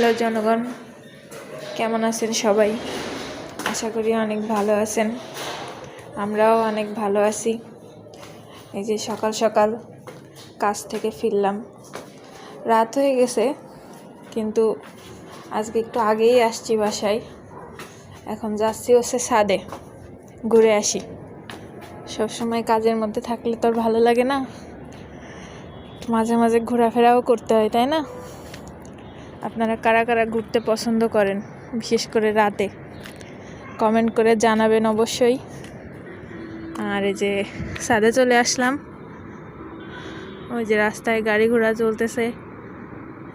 Hello জনগণ, কেমন আছেন সবাই? আশা করি অনেক ভালো আছেন। আমরাও অনেক ভালো আছি। এই যে সকাল সকাল কাজ থেকে ফিরলাম। রাত হয়ে গেছে, কিন্তু আজকে একটু আগেই আসছি বাসায়। এখন যাচ্ছি হচ্ছে সাদে ঘুরে আসি। সবসময় কাজের মধ্যে থাকলে তো আর ভালো লাগে না। মাঝে মাঝে ঘোরাফেরাও করতে হয়, তাই না? আপনারা কারা কারা ঘুরতে পছন্দ করেন, বিশেষ করে রাতে? কমেন্ট করে জানাবেন অবশ্যই। আর এই যে সাদে চলে আসলাম। ওই যে রাস্তায় গাড়ি ঘোড়া চলতেছে।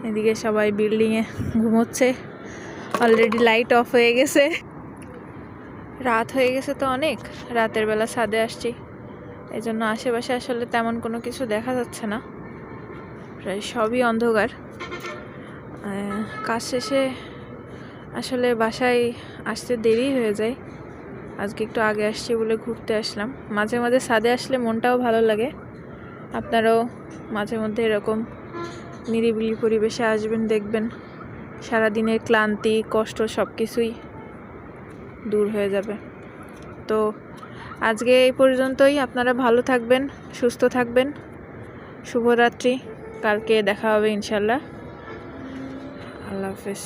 এদিকে সবাই বিল্ডিংয়ে ঘুমোচ্ছে। অলরেডি লাইট অফ হয়ে গেছে। রাত হয়ে গেছে তো অনেক। রাতের বেলা ছাদে আসছি। এই জন্য আশেপাশে আসলে তেমন কোনো কিছু দেখা যাচ্ছে না। প্রায় সবই অন্ধকার। কাজ শেষে আসলে বাসায় আসতে দেরি হয়ে যায়। আজকে একটু আগে আসছি বলে ঘুরতে আসলাম। মাঝে মাঝে সাদে আসলে মনটাও ভালো লাগে। আপনারাও মাঝে মধ্যে এরকম নিরিবিলি পরিবেশে আসবেন, দেখবেন সারাদিনের ক্লান্তি, কষ্ট সব কিছুই দূর হয়ে যাবে। তো আজকে এই পর্যন্তই। আপনারা ভালো থাকবেন, সুস্থ থাকবেন। শুভরাত্রি। কালকে দেখা হবে ইনশাল্লাহ আল্লাহ হাফেজ।